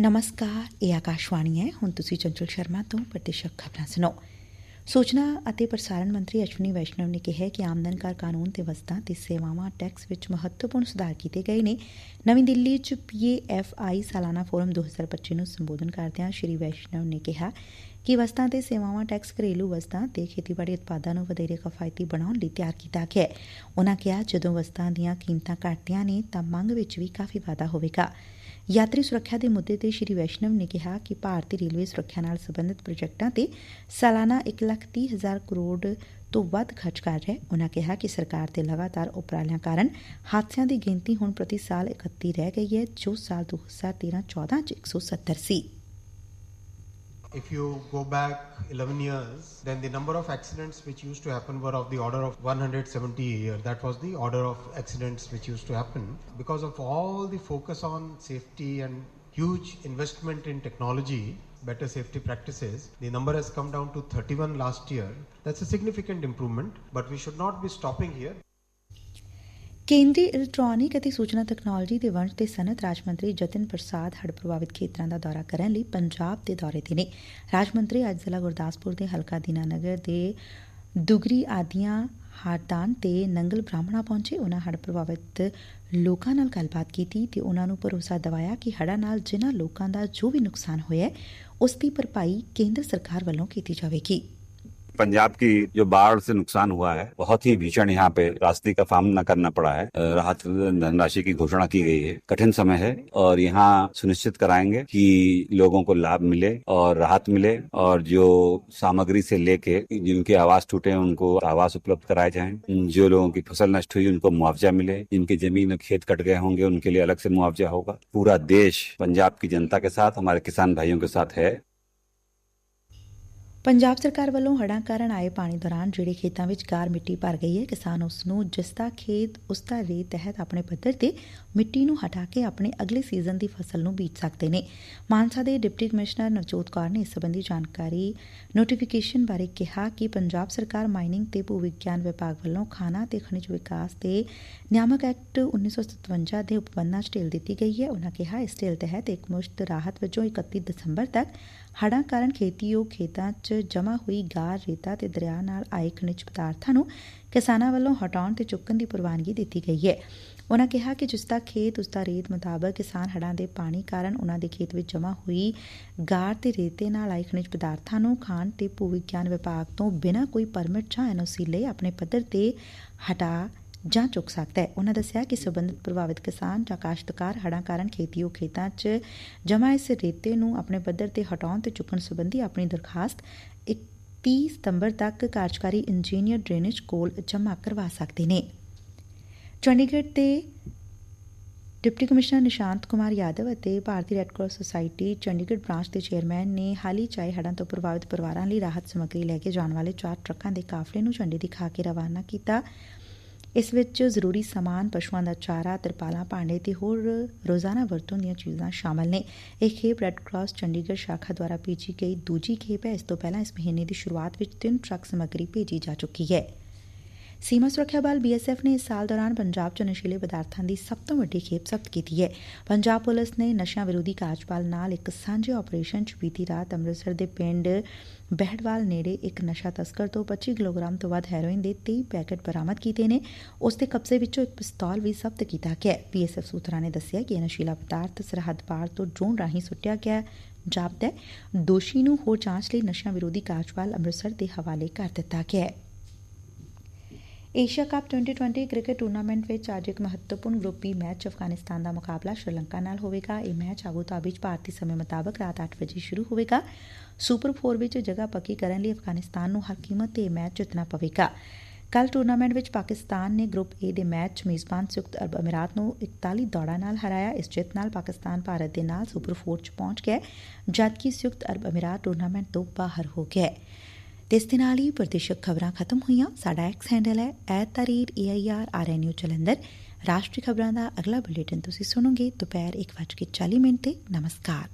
ਨਮਸਕਾਰ, ਇਹ ਆਕਾਸ਼ਵਾਣੀ ਹੈ। ਹੁਣ ਤੁਸੀਂ ਚੰਚਲ ਸ਼ਰਮਾ ਤੋਂ ਪ੍ਰਤੀਸ਼ਕ ਖਬਰਾਂ ਸੁਣੋ। ਸੂਚਨਾ ਅਤੇ ਪ੍ਰਸਾਰਣ ਮੰਤਰੀ ਅਸ਼ਵਨੀ ਵੈਸ਼ਨਵ ਨੇ ਕਿਹਾ ਕਿ ਆਮਦਨ ਕਰ ਕਾਨੂੰਨ ਤੇ ਵਸਤਾਂ ਤੇ ਸੇਵਾਵਾਂ ਟੈਕਸ ਵਿੱਚ ਮਹੱਤਵਪੂਰਨ ਸੁਧਾਰ ਕੀਤੇ ਗਏ ਨੇ। ਨਵੀਂ ਦਿੱਲੀ 'ਚ ਪੀਏਐਫਆਈ ਸਾਲਾਨਾ ਫੋਰਮ 2025 ਨੂੰ ਸੰਬੋਧਨ ਕਰਦਿਆਂ ਸ਼੍ਰੀ ਵੈਸ਼ਨਵ ਨੇ ਕਿਹਾ ਕਿ ਵਸਤਾਂ ਤੇ ਸੇਵਾਵਾਂ ਟੈਕਸ, ਘਰੇਲੂ ਵਸਤਾਂ ਤੇ ਖੇਤੀਬਾੜੀ ਉਤਪਾਦਾਂ ਨੂੰ ਵਧੇਰੇ ਕਿਫਾਇਤੀ ਬਣਾਉਣ ਲਈ ਤਿਆਰ ਕੀਤਾ ਗਿਆ ਹੈ। ਉਨਾਂ ਕਿਹਾ, ਜਦੋਂ ਵਸਤਾਂ ਦੀਆਂ ਕੀਮਤਾਂ ਘਟਦੀਆਂ ਨੇ ਤਾਂ ਮੰਗ ਵਿੱਚ ਵੀ ਕਾਫੀ ਵਾਧਾ ਹੋਵੇਗਾ। ਯਾਤਰੀ ਸੁਰੱਖਿਆ ਦੇ ਮੁੱਦੇ ਤੇ ਸ਼੍ਰੀ ਵੈਸ਼ਨਵ ਨੇ ਕਿਹਾ ਕਿ ਭਾਰਤੀ ਰੇਲਵੇ ਸੁਰੱਖਿਆ ਨਾਲ ਸਬੰਧਤ ਪ੍ਰੋਜੈਕਟਾਂ ਤੇ ਸਾਲਾਨਾ ਇਕ ਲੱਖ ਤੀਹ ਹਜ਼ਾਰ ਕਰੋੜ ਤੋਂ ਵੱਧ ਖਰਚ ਕਰ ਰਿਹਾ। ਹੈ ਕਿਹਾ ਕਿ ਸਰਕਾਰ ਦੇ ਲਗਾਤਾਰ ਉਪਰਾਲਿਆਂ ਕਾਰਨ ਹਾਦਸਿਆਂ ਦੀ ਗਿਣਤੀ ਹੁਣ ਪ੍ਰਤੀ ਸਾਲ 31 ਰਹਿ ਗਈ ਹੈ, ਜੋ ਸਾਲ 2013-14 ਚ 170 ਸੀ। If you go back 11 years, then the number of accidents which used to happen were of the order of 170 a year. That was the order of accidents which used to happen. Because of all the focus on safety and huge investment in technology, better safety practices, the number has come down to 31 last year. That's a significant improvement, but we should not be stopping here. ਕੇਂਦਰੀ electronic ਅਤੇ ਸੂਚਨਾ technology ਦੇ ਵੰਡ ਤੇ ਸਨਅਤ ਰਾਜ ਮੰਤਰੀ ਜਤਿਨ ਪ੍ਰਸਾਦ ਹੜ੍ਹ ਪ੍ਰਭਾਵਿਤ ਖੇਤਰਾਂ ਦਾ ਦੌਰਾ ਕਰਨ ਲਈ ਪੰਜਾਬ ਦੇ ਦੌਰੇ ਤੇ ਨੇ। ਰਾਜ ਮੰਤਰੀ ਅੱਜ ਜ਼ਿਲ੍ਹਾ ਗੁਰਦਾਸਪੁਰ ਦੇ ਹਲਕਾ ਦੀਨਾਨਗਰ ਦੇ ਦੁਗਰੀ ਆਦੀਆਂ ਹਾਰਦਾਨ ਤੇ ਨੰਗਲ ਬ੍ਰਾਹਮਣਾ ਪਹੁੰਚੇ। ਉਨ੍ਹਾਂ ਹੜ੍ਹ ਪ੍ਰਭਾਵਿਤ ਲੋਕਾਂ ਨਾਲ ਗੱਲਬਾਤ ਕੀਤੀ ਤੇ ਉਨ੍ਹਾਂ ਨੂੰ ਭਰੋਸਾ ਦਿਵਾਇਆ ਕਿ ਹੜ੍ਹਾਂ ਨਾਲ ਜਿਨ੍ਹਾਂ ਲੋਕਾਂ ਦਾ ਜੋ ਵੀ ਨੁਕਸਾਨ ਹੋਇਆ ਉਸ ਦੀ ਭਰਪਾਈ ਕੇਂਦਰ ਸਰਕਾਰ ਵੱਲੋਂ ਕੀਤੀ ਜਾਵੇਗੀ। पंजाब की जो बाढ़ से नुकसान हुआ है, बहुत ही भीषण यहाँ पे रास्ते का सामना करना पड़ा है। राहत धनराशि की घोषणा की गई है। कठिन समय है और यहाँ सुनिश्चित कराएँगे कि लोगों को लाभ मिले और राहत मिले और जो सामग्री से लेके जिनके आवास टूटे उनको आवास उपलब्ध कराए जाए। जो लोगों की फ़सल नष्ट हुई, उनको मुआवजा मिले। जिनकी ज़मीन खेत कट गए होंगे, उनके लिए अलग से मुआवजा होगा। पूरा देश पंजाब की जनता के साथ, हमारे किसान भाइयों के साथ है। ਪੰਜਾਬ ਸਰਕਾਰ ਵੱਲੋਂ ਹੜ੍ਹਾਂ ਕਾਰਨ ਆਏ ਪਾਣੀ ਦੌਰਾਨ ਜਿਹੜੇ ਖੇਤਾਂ ਵਿੱਚ ਗਾਰ ਮਿੱਟੀ ਭਰ ਗਈ ਹੈ, ਕਿਸਾਨ ਉਸ ਨੂੰ ਜਿਸ ਦਾ ਖੇਤ ਉਸ ਦਾ ਰੇ ਤਹਿਤ ਆਪਣੇ ਪੱਧਰ ਤੇ ਮਿੱਟੀ ਨੂੰ ਹਟਾ ਕੇ ਆਪਣੇ ਅਗਲੇ ਸੀਜ਼ਨ ਦੀ ਫਸਲ ਨੂੰ ਬੀਜ ਸਕਦੇ ਨੇ। ਮਾਨਸਾ ਦੇ ਡਿਪਟੀ ਕਮਿਸ਼ਨਰ ਨਵਜੋਤ ਕੌਰ ਨੇ ਇਸ ਸੰਬੰਧੀ ਜਾਣਕਾਰੀ ਨੋਟੀਫਿਕੇਸ਼ਨ ਬਾਰੇ ਕਿਹਾ ਕਿ ਪੰਜਾਬ ਸਰਕਾਰ ਮਾਈਨਿੰਗ ਤੇ ਭੂ ਵਿਗਿਆਨ ਵਿਭਾਗ ਵੱਲੋਂ ਖਾਣਾ ਤੇ ਖਣਿਜ ਵਿਕਾਸ ਤੇ ਨਿਆਮਕ ਐਕਟ 1957 ਦੇ ਉਪਬੰਧਾਂ 'ਚ ਢਿੱਲ ਦਿੱਤੀ ਗਈ ਹੈ। ਉਹਨਾਂ ਕਿਹਾ, ਇਸ ਢਿੱਲ ਤਹਿਤ ਇੱਕ ਮੁਸ਼ਤ ਰਾਹਤ ਵਜੋਂ 31 ਦਸੰਬਰ ਤੱਕ ਹੜ੍ਹਾਂ ਕਾਰਨ ਖੇਤੀਯੋਗ ਖੇਤਾਂ 'ਚ ਜਮ੍ਹਾਂ ਹੋਈ ਗਾਰ ਰੇਤਾ ਤੇ ਦਰਿਆ ਨਾਲ ਆਏ ਖਣਿਜ ਪਦਾਰਥਾਂ ਨੂੰ ਕਿਸਾਨਾਂ ਵੱਲੋਂ ਹਟਾਉਣ ਤੇ ਚੁੱਕਣ ਦੀ ਪ੍ਰਵਾਨਗੀ ਦਿੱਤੀ ਗਈ ਹੈ। ਉਨਾਂ ਕਿਹਾ ਕਿ ਜਿਸ ਦਾ ਖੇਤ, ਉਸ ਦਾ ਰੇਤ ਮੁਤਾਬਕ ਕਿਸਾਨ ਹੜ੍ਹਾਂ ਦੇ ਪਾਣੀ ਕਾਰਨ ਉਨ੍ਹਾਂ ਦੇ ਖੇਤ ਵਿੱਚ ਜਮ੍ਹਾਂ ਹੋਈ ਗਾਰ ਤੇ ਰੇਤੇ ਨਾਲ ਆਏ ਖਣਿਜ ਪਦਾਰਥਾਂ ਨੂੰ ਖਾਣ ਤੇ ਭੂ ਵਿਗਿਆਨ ਵਿਭਾਗ ਤੋਂ ਬਿਨਾਂ ਕੋਈ ਪਰਮਿਟ ਜਾਂ ਐਨਓਸੀ ਲਈ ਆਪਣੇ ਪੱਧਰ ਤੇ ਹਟਾ ਜਾਂ ਚੁੱਕ ਸਕਦਾ ਹੈ। ਉਹਨਾਂ ਦੱਸਿਆ ਕਿ ਸਬੰਧਤ ਪ੍ਰਭਾਵਿਤ ਕਿਸਾਨ ਜਾਂ ਕਾਸ਼ਤਕਾਰ ਹੜ੍ਹਾਂ ਕਾਰਨ ਖੇਤੀਯੋਗ ਖੇਤਾਂ 'ਚ ਜਮ੍ਹਾਂ ਇਸ ਰੇਤੇ ਨੂੰ ਆਪਣੇ ਪੱਧਰ ਤੇ ਹਟਾਉਣ ਤੇ ਚੁੱਕਣ ਸੰਬੰਧੀ ਆਪਣੀ ਦਰਖਾਸਤ 31 ਸਤੰਬਰ ਤੱਕ ਕਾਰਜਕਾਰੀ ਇੰਜੀਨੀਅਰ ਡਰੇਨੇਜ ਕੋਲ ਜਮ੍ਹਾਂ ਕਰਵਾ ਸਕਦੇ ਨੇ। ਚੰਡੀਗੜ੍ਹ ਦੇ ਡਿਪਟੀ ਕਮਿਸ਼ਨਰ ਨਿਸ਼ਾਂਤ ਕੁਮਾਰ ਯਾਦਵ ਅਤੇ Bharti red cross society Chandigarh branch ਦੇ ਚੇਅਰਮੈਨ ਨੇ ਹਾਲ ਹੀ ਚਾਏ ਹੜ੍ਹਾਂ ਤੋਂ ਪ੍ਰਭਾਵਿਤ ਪਰਿਵਾਰਾਂ ਲਈ ਰਾਹਤ ਸਮੱਗਰੀ ਲੈ ਕੇ ਜਾਣ ਵਾਲੇ ਚਾਰ ਟਰੱਕਾਂ ਦੇ ਕਾਫਲੇ ਨੂੰ ਝੰਡੀ ਦਿਖਾ ਕੇ ਰਵਾਨਾ ਕੀਤਾ। ਇਸ ਵਿੱਚ ਜ਼ਰੂਰੀ ਸਮਾਨ, ਪਸ਼ੂਆਂ ਦਾ ਚਾਰਾ, ਤਰਪਾਲਾਂ, ਭਾਂਡੇ ਤੇ ਹੋਰ ਰੋਜ਼ਾਨਾ ਵਰਤੋਂ ਦੀਆਂ ਚੀਜ਼ਾਂ ਸ਼ਾਮਲ ਨੇ। ਇਹ ਖੇਪ ਰੈੱਡ ਕਰਾਸ ਚੰਡੀਗੜ੍ਹ ਸ਼ਾਖਾ ਦੁਆਰਾ ਭੇਜੀ ਗਈ ਦੂਜੀ ਖੇਪ ਹੈ। ਇਸ ਤੋਂ ਪਹਿਲਾਂ ਇਸ ਮਹੀਨੇ ਦੀ ਸ਼ੁਰੂਆਤ ਵਿੱਚ ਤਿੰਨ ਟਰੱਕ ਸਮੱਗਰੀ ਭੇਜੀ ਜਾ ਚੁੱਕੀ ਹੈ। ਸੀਮਾ ਸੁਰੱਖਿਆ ਬਲ ਬੀਐਸਐਫ ਨੇ ਇਸ ਸਾਲ ਦੌਰਾਨ ਪੰਜਾਬ 'ਚ ਨਸ਼ੀਲੇ ਪਦਾਰਥਾਂ ਦੀ ਸਭ ਤੋਂ ਵੱਡੀ ਖੇਪ ਜ਼ਬਤ ਕੀਤੀ ਹੈ। ਪੰਜਾਬ ਪੁਲਿਸ ਨੇ ਨਸ਼ਿਆਂ ਵਿਰੋਧੀ ਕਾਰਜਪਾਲ ਨਾਲ ਇੱਕ ਸਾਂਝੇ ਆਪਰੇਸ਼ਨ 'ਚ ਬੀਤੀ ਰਾਤ ਅੰਮ੍ਰਿਤਸਰ ਦੇ ਪਿੰਡ ਬਹਿੜਵਾਲ ਨੇੜੇ ਇੱਕ ਨਸ਼ਾ ਤਸਕਰ ਤੋਂ 25 ਕਿਲੋਗ੍ਰਾਮ ਤੋਂ ਵੱਧ ਹੈਰੋਇਨ ਦੇ 23 ਪੈਕੇਟ ਬਰਾਮਦ ਕੀਤੇ ਨੇ। ਉਸ ਦੇ ਕਬਜ਼ੇ ਵਿੱਚੋਂ ਇੱਕ ਪਿਸਤੌਲ ਵੀ ਜ਼ਬਤ ਕੀਤਾ ਗਿਆ ਬੀਐਸਐਫ ਸੂਤਰਾਂ ਨੇ ਦੱਸਿਆ ਕਿ ਇਹ ਨਸ਼ੀਲਾ ਪਦਾਰਥ ਸਰਹੱਦ ਪਾਰ ਤੋਂ ਡਰੋਨ ਰਾਹੀਂ ਸੁੱਟਿਆ ਗਿਆ ਜਾਪਦਾ ਦੋਸ਼ੀ ਨੂੰ ਹੋਰ ਜਾਂਚ ਲਈ ਨਸ਼ਾ ਵਿਰੋਧੀ ਕਾਰਜਪਾਲ ਅੰਮ੍ਰਿਤਸਰ ਦੇ ਹਵਾਲੇ ਕਰ ਦਿੱਤਾ ਗਿਆ ਹੈ। ਏਸ਼ੀਆ ਕੱਪ 2020 ਕ੍ਰਿਕਟ ਟੂਰਨਾਮੈਂਟ ਵਿੱਚ ਅੱਜ ਇੱਕ ਮਹੱਤਵਪੂਰਨ ਗਰੁੱਪੀ e ਮੈਚ ਅਫਗਾਨਿਸਤਾਨ ਦਾ ਮੁਕਾਬਲਾ ਸ਼੍ਰੀਲੰਕਾ ਨਾਲ ਹੋਵੇਗਾ। ਇਹ ਮੈਚ ਆਬੂ ਧਾਬੀ 'ਚ ਭਾਰਤੀ ਸਮੇਂ ਮੁਤਾਬਕ ਰਾਤ 8 ਵਜੇ ਸ਼ੁਰੂ ਹੋਵੇਗਾ। ਸੁਪਰ 4 ਵਿੱਚ ਜਗ੍ਹਾ ਪੱਕੀ ਕਰਨ ਲਈ ਅਫਗਾਨਿਸਤਾਨ ਨੂੰ ਹਰ ਕੀਮਤ ਤੇ ਇਹ ਮੈਚ ਜਿੱਤਣਾ ਪਵੇਗਾ। ਕੱਲ ਟੂਰਨਾਮੈਂਟ ਵਿੱਚ ਪਾਕਿਸਤਾਨ ਨੇ ਗਰੁੱਪ ਏ ਦੇ ਮੈਚ ਮੇਜ਼ਬਾਨ ਸੰਯੁਕਤ ਅਰਬ ਅਮੀਰਾਤ ਨੂੰ 41 ਦੌੜਾਂ ਨਾਲ ਹਰਾਇਆ। ਇਸ ਜਿੱਤ ਨਾਲ ਪਾਕਿਸਤਾਨ ਭਾਰਤ ਦੇ ਨਾਲ ਸੁਪਰ 4 'ਚ ਪਹੁੰਚ ਗਿਆ। ਜਦਕਿ ਸੰਯੁਕਤ ਅਰਬ ਅਮੀਰਾਤ ਟੂਰਨਾਮੈਂਟ ਤੋਂ ਬਾਹਰ ਹੋ ਗਿਆ। ਤੇ ਇਸ ਦੇ ਨਾਲ ਹੀ ਪ੍ਰਦੇਸ਼ਕ ਖਬਰਾਂ ਖਤਮ ਹੋਈਆਂ। ਸਾਡਾ ਐਕਸ ਹੈਂਡਲ ਹੈ ਐਟਰੀਰ ਏਆਈਆਰ ਆਰਐਨਯੂ ਜਲੰਧਰ। ਰਾਸ਼ਟਰੀ ਖਬਰਾਂ ਦਾ ਅਗਲਾ ਬੁਲੇਟਿਨ ਤੁਸੀਂ ਸੁਣੋਗੇ। ਦੁਪਹਿਰ 1:40 ਮਿੰਟ ਤੇ। ਨਮਸਕਾਰ।